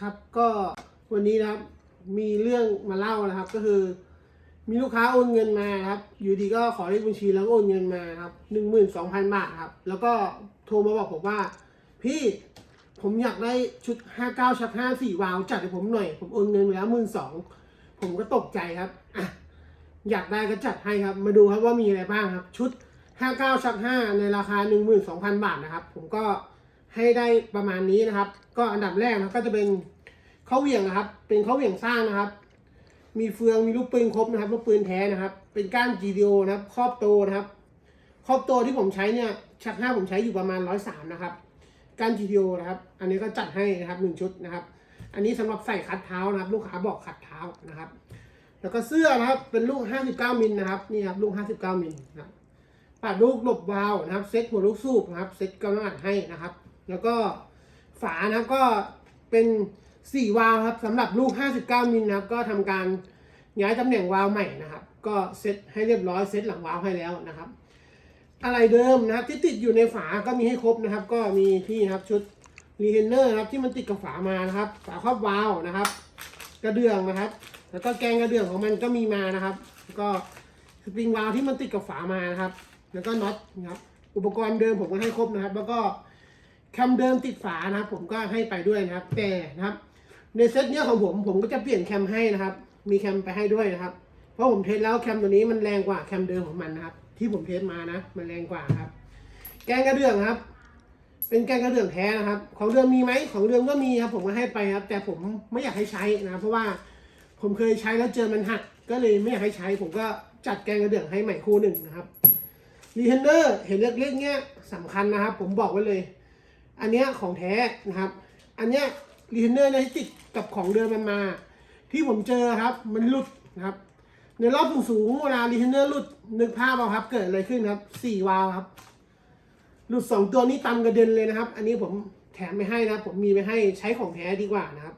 ครับก็วันนี้นะครับมีเรื่องมาเล่านะครับก็คือ มีลูกค้าโอนเงินมาครับ อยู่ดีก็ขอเลขบัญชีแล้วโอนเงินมาครับหนึ่งหมื่นสองพันบาทครับ แล้วก็โทรมาบอกผมว่า พี่ผมอยากได้ชุดห้าเก้าชักห้าสี่วาวจัดให้ผมหน่อย ผมโอนเงินไปแล้วหมื่นสองผมก็ตกใจครับอะอยากได้ก็จัดให้ครับ มาดูครับว่ามีอะไรบ้างครับ ชุดห้าเก้าชักห้าในราคาหนึ่งหมื่นสองพันบาทนะครับ ผมก็ ให้ได้ประมาณนี้นะครับ ก็อันดับแรกนะก็จะเป็นข้าเหวี่ยงนะครับ เป็นข้าเหวี่ยงสร้างนะครับ มีเฟืองมีลูกปืนครบนะครับลูกปืนแท้นะครับ เป็นก้าน GDO นะครับ ครอบโตนะครับ ครอบโตที่ผมใช้เนี่ยชักห้าผมใช้อยู่ประมาณร้อยสามนะครับ ก้าน GDO นะครับ อันนี้ก็จัดให้นะครับหนึ่งชุดนะครับ อันนี้สำหรับใส่คัดเท้านะครับ ลูกค้าบอกคัดเท้านะครับ แล้วก็เสื้อนะครับเป็นลูก59มิลนะครับนี่ครับลูก59มิลนะครับปัดลูกหลบวาวนะครับเซ็ตหัวลูกสูบนะครับเซ็ตกำลังอัดให้นะครับ แล้วก็ฝานะก็เป็นสี่วาล์วครับสำหรับลูก 59 มิลนะครับ ก็ทำการย้ายตำแหน่งวาล์วใหม่นะครับ ก็เซตให้เรียบร้อยเซตหลังวาล์วให้แล้วนะครับ อะไรเดิมนะครับที่ติดอยู่ในฝาก็มีให้ครบนะครับ ก็มีที่นะครับชุดรีเทนเนอร์นะครับที่มันติดกับฝามานะครับ ฝาครอบวาล์วนะครับ กระเดื่องนะครับ แล้วก็แกงกระเดื่องของมันก็มีมานะครับ ก็สปริงวาล์วที่มันติดกับฝามานะครับ แล้วก็น็อตนะครับอุปกรณ์เดิมผมก็ให้ครบนะครับ แล้วก็ แคมเดิมติดฝานะครับผมก็ให้ไปด้วยนะครับ แต่นะครับ ในเซตเนี้ยของผมผมก็จะเปลี่ยนแคมให้นะครับ มีแคมไปให้ด้วยนะครับ เพราะผมเทสแล้วแคมตัวนี้มันแรงกว่าแคมเดิมของมันนะครับ ที่ผมเทสมานะ มันแรงกว่าครับ แกงกระเดื่องครับ เป็นแกงกระเดื่องแท้นะครับ ของเดิมมีไหมของเดิมก็มีครับ ผมก็ให้ไปครับ แต่ผมไม่อยากให้ใช้นะเพราะว่าผมเคยใช้แล้วเจอมันหักก็เลยไม่อยากให้ใช้ ผมก็จัดแกงกระเดื่องให้ใหม่คู่หนึ่งนะครับรีเทนเนอร์เห็นเล็กๆเนี้ยสำคัญนะครับ ผมบอกไว้เลย อันเนี้ยของแท้นะครับ อันเนี้ยรีเทนเนอร์นี่ยที่ติดกับของเดิมมันมา ที่ผมเจอครับมันหลุดนะครับ ในรอบสูงๆเวลารีเทนเนอร์หลุดนึกภาพเอาครับ เกิดอะไรขึ้นครับสี่วาล์วครับหลุดสองตัวนี้ตำกระเด็นเลยนะครับ อันนี้ผมแถมไม่ให้นะผมมีไปให้ใช้ของแท้ดีกว่านะครับ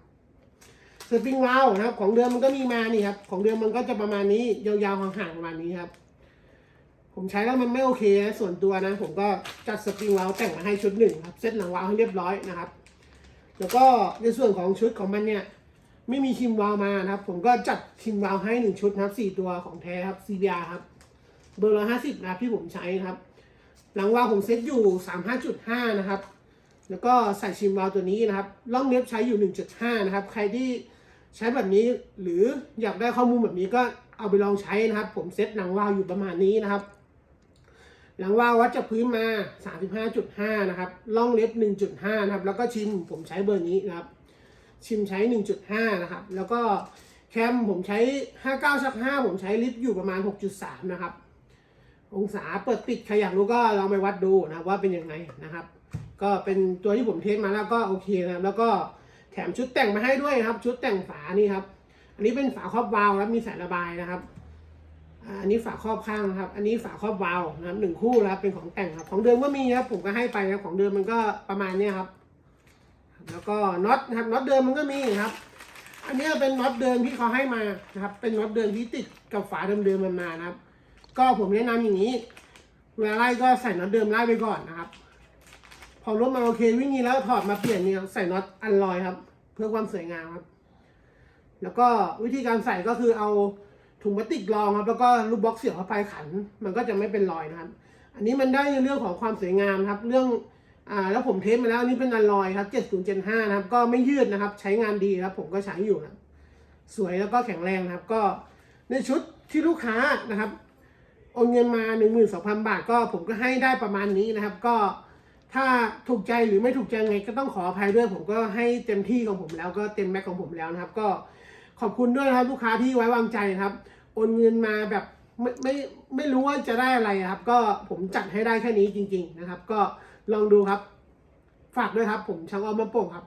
สปริงวาล์วนะครับ ของเดิมมันก็มีมานี่ครับ ของเดิมมันก็จะประมาณนี้ยาวๆห่างๆประมาณนี้ครับ ผมใช้แล้วมันไม่โอเคนะส่วนตัวนะ ผมก็จัดสปริงวาล์วแต่งมาให้ชุดหนึ่งครับเซตหลังวาล์วให้เรียบร้อยนะครับ แล้วก็ในส่วนของชุดของมันเนี่ยไม่มีคิมวาล์วมานะครับ ผมก็จัดคิมวาล์วให้หนึ่งชุดนะครับสี่ตัวของแท้ครับ CBR ครับ เบอร์ละห้าสิบนะครับที่ผมใช้นะครับ หลังวาล์วผมเซ็ตอยู่สามห้าจุดห้านะครับ แล้วก็ใส่ชิมวาล์วตัวนี้นะครับล่องเน็บใช้อยู่หนึ่งจุดห้านะครับ ใครที่ใช้แบบนี้หรืออยากได้ข้อมูลแบบนี้ก็เอาไปลองใช้นะครับ ผมเซ็ตหลังวาล์วอยู่ประมาณนี้นะครับ หลังวาววัดจากพื้นมา 35.5 นะครับล่องเล็บ 1.5 นะครับ แล้วก็ชิมผมใช้เบอร์นี้นะครับ ชิมใช้ 1.5 นะครับ แล้วก็แคมผมใช้ 59ชัก5ผมใช้ลิฟต์อยู่ประมาณ 6.3 นะครับ องศาเปิดปิดใครอยากรู้ก็ลองไปวัดดูนะว่าเป็นยังไงนะครับ ก็เป็นตัวที่ผมเทสมาแล้วก็โอเคนะครับ แล้วก็แถมชุดแต่งมาให้ด้วยนะครับ ชุดแต่งฝานี่ครับ อันนี้เป็นฝาครอบวาล์วครับมีสายระบายนะครับ อันนี้ฝาครอบข้างนะครับ อันนี้ฝาครอบวาล์วนะครับหนึ่งคู่นะครับเป็นของแต่งครับ ของเดิมก็มีครับผมก็ให้ไปครับของเดิมมันก็ประมาณนี้ครับ แล้วก็น็อตนะครับน็อตเดิมมันก็มีครับ อันนี้เป็นน็อตเดิมที่เขาให้มานะครับ เป็นน็อตเดิมที่ติดกับฝาเดิมๆมันมานะครับ ก็ผมแนะนำอย่างนี้เวลาไล่ก็ใส่น็อตเดิมไล่ไปก่อนนะครับ พอรถมาโอเควิ่งนี้แล้วถอดมาเปลี่ยนเนี่ยใส่น็อตอันลอยครับ เพื่อความสวยงามครับ แล้วก็วิธีการใส่ก็คือเอา ถุงพลาสติกรองครับแล้วก็ลูกบล็อกเสียบเข้าไปขัน มันก็จะไม่เป็นรอยนะครับ อันนี้มันได้ในเรื่องของความสวยงามครับ เรื่องอ่าแล้วผมเทสมาแล้วอันนี้เป็นอันลอยครับ 7075 นะครับ ก็ไม่ยืดนะครับ ใช้งานดีครับ ผมก็ใช้อยู่นะสวยแล้วก็แข็งแรงนะครับ ก็ในชุดที่ลูกค้านะครับโอนเงินมา 12,000 บาท ก็ผมก็ให้ได้ประมาณนี้นะครับ ก็ถ้าถูกใจหรือไม่ถูกใจไงก็ต้องขออภัยด้วย ผมก็ให้เต็มที่ของผมแล้วก็เต็มแม็กของผมแล้วนะครับ ก็ ขอบคุณด้วยครับลูกค้าที่ไว้วางใจครับ โอนเงินมาแบบไม่ไม่ไม่รู้ว่าจะได้อะไรครับ ก็ผมจัดให้ได้แค่นี้จริง ๆ นะครับ ก็ลองดูครับ ฝากด้วยครับ ผมช่างออมมาโป่งครับ